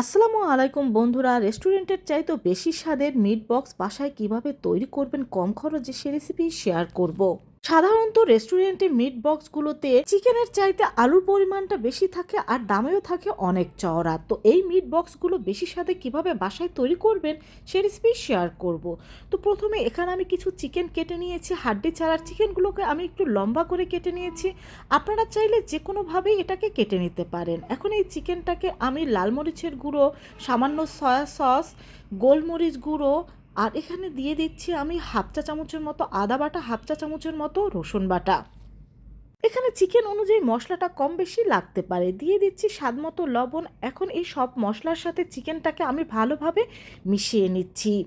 আসসালামু আলাইকুম বন্ধুরা, রেস্টুরেন্টের চাইতেও বেশি স্বাদের মিট বক্স বাসায় কীভাবে তৈরি করবেন কম খরচে সে রেসিপি শেয়ার করব। সাধারণত রেস্টুরেন্টে মিট বক্সগুলোতে চিকেনের চাইতে আলুর পরিমাণটা বেশি থাকে আর দামেও থাকে অনেক চওড়া। তো এই মিট বক্সগুলো বেশি স্বাদে কীভাবে বাসায় তৈরি করবেন সে রেসিপি শেয়ার করব। তো প্রথমে এখানে আমি কিছু চিকেন কেটে নিয়েছি, হাড্ডি ছাড়ার চিকেনগুলোকে আমি একটু লম্বা করে কেটে নিয়েছি। আপনারা চাইলে যে কোনোভাবেই এটাকে কেটে নিতে পারেন। এখন এই চিকেনটাকে আমি লাল মরিচের গুঁড়ো, সামান্য সয়া সস গোলমরিচ গুঁড়ো আর এখানে দিয়ে দিচ্ছি আমি হাফ চা চামচের মতো আদা বাটা, হাফ চা চামচের মতো রসুন বাটা। এখানে চিকেন অনুযায়ী মশলাটা কম বেশি লাগতে পারে। দিয়ে দিচ্ছি স্বাদ মতো লবণ। এখন এই সব মশলার সাথে চিকেনটাকে আমি ভালোভাবে মিশিয়ে নিচ্ছি।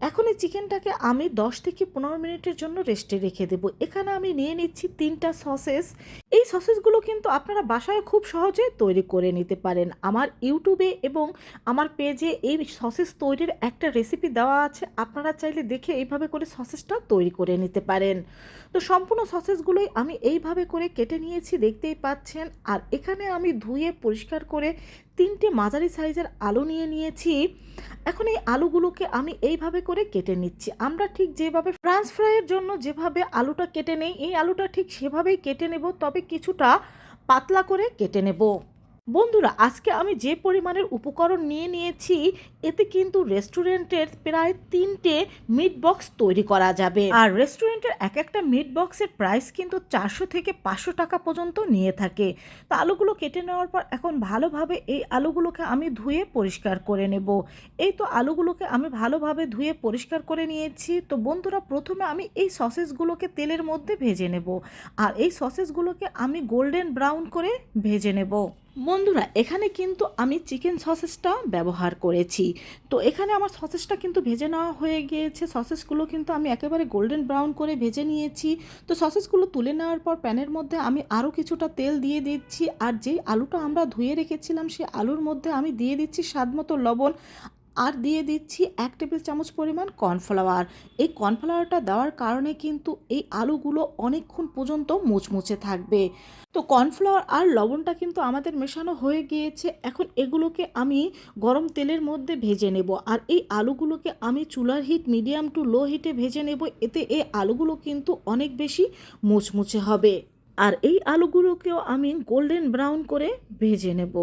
এখন এই চিকেনটাকে আমি 10 থেকে পনেরো মিনিটের জন্য রেস্টে রেখে দেব। এখানে আমি নিয়ে নিচ্ছি তিনটা সসেস এই সসেসগুলো কিন্তু আপনারা বাসায় খুব সহজে তৈরি করে নিতে পারেন। আমার ইউটিউবে এবং আমার পেজে এই সসেস তৈরির একটা রেসিপি দেওয়া আছে। আপনারা চাইলে দেখে এইভাবে করে সসেসটা তৈরি করে নিতে পারেন। তো সম্পূর্ণ সসেসগুলোই আমি এইভাবে করে কেটে নিয়েছি, দেখতেই পাচ্ছেন। আর এখানে আমি ধুয়ে পরিষ্কার করে তিনটে মাঝারি সাইজের আলু নিয়ে নিয়েছি। এখন এই আলুগুলোকে আমি এইভাবে করে কেটে নিচ্ছি। আমরা ঠিক যেভাবে ফ্রান্স ফ্রাইয়ের জন্য যেভাবে আলুটা কেটে নেই, এই আলুটা ঠিক সেভাবেই কেটে নেব, তবে কিছুটা পাতলা করে কেটে নেব। বন্ধুরা, আজকে আমি যে পরিমাণের উপকরণ নিয়ে নিয়েছি, এতে কিন্তু রেস্টুরেন্টের প্রায় তিনটে মিট বক্স তৈরি করা যাবে। আর রেস্টুরেন্টের এক একটা মিট বক্সের প্রাইস কিন্তু চারশো থেকে পাঁচশো টাকা পর্যন্ত নিয়ে থাকে। তো আলুগুলো কেটে নেওয়ার পর এখন ভালোভাবে এই আলুগুলোকে আমি ধুয়ে পরিষ্কার করে নেব। এই তো আলুগুলোকে আমি ভালোভাবে ধুয়ে পরিষ্কার করে নিয়েছি। তো বন্ধুরা, প্রথমে আমি এই সসেসগুলোকে তেলের মধ্যে ভেজে নেব। আর এই সসেসগুলোকে আমি গোল্ডেন ব্রাউন করে ভেজে নেব। বন্ধুরা, এখানে কিন্তু আমি চিকেন সসেসটা ব্যবহার করেছি। তো এখানে আমার সসেসটা কিন্তু ভেজে নেওয়া হয়ে গিয়েছে। সসেসগুলো কিন্তু আমি একেবারে গোল্ডেন ব্রাউন করে ভেজে নিয়েছি। তো সসেসগুলো তুলে নেওয়ার পর প্যানের মধ্যে আমি আরও কিছুটা তেল দিয়ে দিচ্ছি। আর যেই আলুটা আমরা ধুয়ে রেখেছিলাম সেই আলুর মধ্যে আমি দিয়ে দিচ্ছি স্বাদ মতো লবণ। আর দিয়ে দিচ্ছি এক টেবিল চামচ পরিমাণ কর্নফ্লাওয়ার। এই কর্নফ্লাওয়ারটা দেওয়ার কারণে কিন্তু এই আলুগুলো অনেকক্ষণ পর্যন্ত মুচমুচে থাকবে। তো কর্নফ্লাওয়ার আর লবণটা কিন্তু আমাদের মেশানো হয়ে গিয়েছে। এখন এগুলোকে আমি গরম তেলের মধ্যে ভেজে নেব। আর এই আলুগুলোকে আমি চুলার হিট, মিডিয়াম টু লো হিটে ভেজে নেব। এতে এই আলুগুলো কিন্তু অনেক বেশি মুচমুচে হবে। আর এই আলুগুলোকেও আমি গোল্ডেন ব্রাউন করে ভেজে নেব।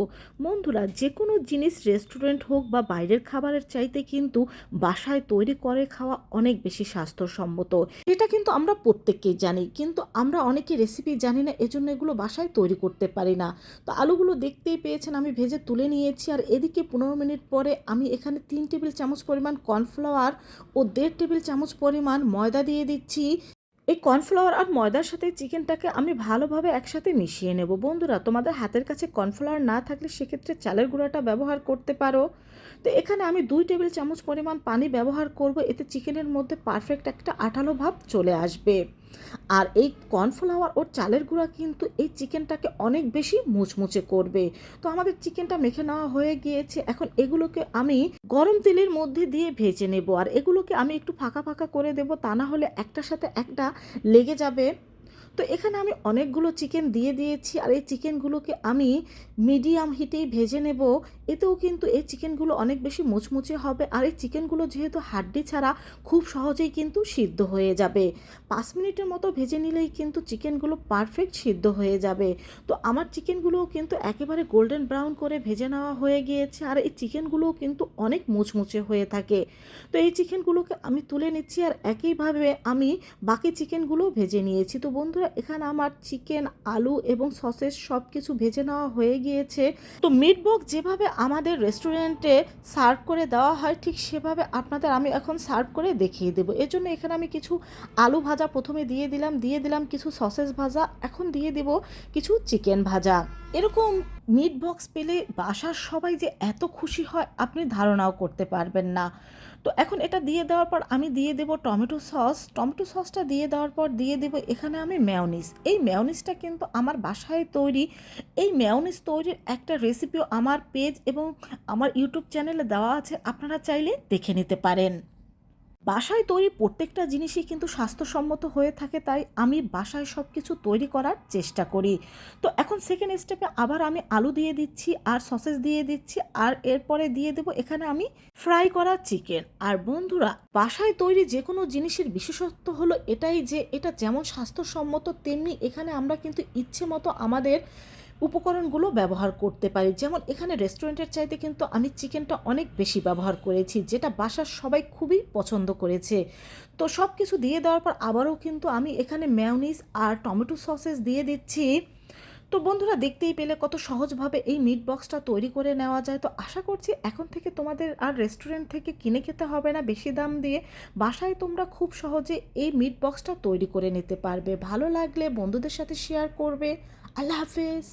বন্ধুরা যে কোনো জিনিস রেস্টুরেন্ট হোক বা বাইরের খাবারের চাইতে কিন্তু বাসায় তৈরি করে খাওয়া অনেক বেশি স্বাস্থ্যসম্মত। এটা কিন্তু আমরা প্রত্যেককেই জানি, কিন্তু আমরা অনেকে রেসিপি জানি না, এজন্য এগুলো বাসায় তৈরি করতে পারি না। তো আলুগুলো দেখতেই পেয়েছেন, আমি ভেজে তুলে নিয়েছি আর এদিকে পনেরো মিনিট পরে আমি এখানে তিন টেবিল চামচ পরিমাণ কর্নফ্লাওয়ার ও দেড় টেবিল চামচ পরিমাণ ময়দা দিয়ে দিচ্ছি। এই কর্নফ্লাওয়ার আর ময়দার সাথে চিকেনটাকে আমি ভালোভাবে একসাথে মিশিয়ে নেব। বন্ধুরা, তোমাদের হাতের কাছে কর্নফ্লাওয়ার না থাকলে সেক্ষেত্রে চালের গুঁড়াটা ব্যবহার করতে পারো। তো এখানে আমি দুই টেবিল চামচ পরিমাণ পানি ব্যবহার করব। এতে চিকেনের মধ্যে পারফেক্ট একটা আঠালো ভাব চলে আসবে। আর এই কর্নফ্লাওয়ার ওর চালের গুঁড়া কিন্তু এই চিকেনটাকে অনেক বেশি মুচমুচে করবে। তো আমাদের চিকেনটা মেখে নেওয়া হয়ে গিয়েছে। এখন এগুলোকে আমি গরম তেলের মধ্যে দিয়ে ভেজে নেব। আর এগুলোকে আমি একটু ফাঁকা ফাঁকা করে দেব। তা না হলে একটার সাথে একটা লেগে যাবে। তো এখানে আমি অনেকগুলো চিকেন দিয়ে দিয়েছি, আর এই চিকেনগুলোকে আমি মিডিয়াম হিটেই ভেজে নেব। এতেও কিন্তু এই চিকেনগুলো অনেক বেশি মুচমুচে হবে, আর এই চিকেনগুলো যেহেতু হাড্ডি ছাড়া খুব সহজেই কিন্তু সিদ্ধ হয়ে যাবে। পাঁচ মিনিটের মতো ভেজে নিলেই কিন্তু চিকেনগুলো পারফেক্ট সিদ্ধ হয়ে যাবে। তো আমার চিকেনগুলোও কিন্তু একেবারে গোল্ডেন ব্রাউন করে ভেজে নেওয়া হয়ে গিয়েছে, আর এই চিকেনগুলোও কিন্তু অনেক মুচমুচে হয়ে থাকে। তো এই চিকেনগুলোকে আমি তুলে নিচ্ছি, আর একইভাবে আমি বাকি চিকেনগুলো ভেজে নিয়েছি। তো বন্ধুরা এখানে আমার চিকেন, আলু এবং সসেস সব কিছু ভেজে নেওয়া হয়ে গিয়েছে। তো মিট বক্স যেভাবে আমাদের রেস্টুরেন্টে সার্ভ করে দেওয়া হয়, ঠিক সেভাবে আপনাদের আমি এখন সার্ভ করে দেখিয়ে দেবো। এর জন্য এখানে আমি কিছু আলু ভাজা প্রথমে দিয়ে দিলাম দিয়ে দিলাম কিছু সসেস ভাজা, এখন দিয়ে দেব কিছু চিকেন ভাজা। এরকম মিট বক্স পেলে বাসার সবাই যে এত খুশি হয়, আপনি ধারণাও করতে পারবেন না। তো এখন এটা দিয়ে দেওয়ার পর আমি দিয়ে দেব টমেটো সস। টমেটো সসটা দিয়ে দেওয়ার পর দিয়ে দেব এখানে আমি ম্যাওনিস এই ম্যাওনিসটা কিন্তু আমার বাসায় তৈরি। এই ম্যাওনিস তৈরির একটা রেসিপিও আমার পেজ এবং আমার ইউটিউব চ্যানেলে দেওয়া আছে। আপনারা চাইলে দেখে নিতে পারেন। বাসায় তৈরি প্রত্যেকটা জিনিসই কিন্তু স্বাস্থ্যসম্মত হয়ে থাকে, তাই আমি বাসায় সব কিছু তৈরি করার চেষ্টা করি। তো এখন সেকেন্ড স্টেপে আবার আমি আলু দিয়ে দিচ্ছি, আর সসেস দিয়ে দিচ্ছি, আর এরপরে দিয়ে দেবো এখানে আমি ফ্রাই করা চিকেন আর বন্ধুরা, বাসায় তৈরি যে কোনো জিনিসের বিশেষত্ব হলো এটাই যে, এটা যেমন স্বাস্থ্যসম্মত, তেমনি এখানে আমরা কিন্তু ইচ্ছে মতো আমাদের উপকরণগুলো ব্যবহার করতে পারি। যেমন এখানে রেস্টুরেন্টের চাইতে কিন্তু আমি চিকেনটা অনেক বেশি ব্যবহার করেছি, যেটা বাসার সবাই খুবই পছন্দ করেছে। তো সব কিছু দিয়ে দেওয়ার পর আবারও কিন্তু আমি এখানে ম্যাওনিজ আর টমেটো সসেস দিয়ে দিচ্ছি। তো বন্ধুরা দেখতেই পেলে কত সহজভাবে এই মিট বক্সটা তৈরি করে নেওয়া যায়। তো আশা করছি এখন থেকে তোমাদের আর রেস্টুরেন্ট থেকে কিনে খেতে হবে না বেশি দাম দিয়ে। বাসায় তোমরা খুব সহজে এই মিট বক্সটা তৈরি করে নিতে পারবে। ভালো লাগলে বন্ধুদের সাথে শেয়ার করবে। আল্লাহ হাফেজ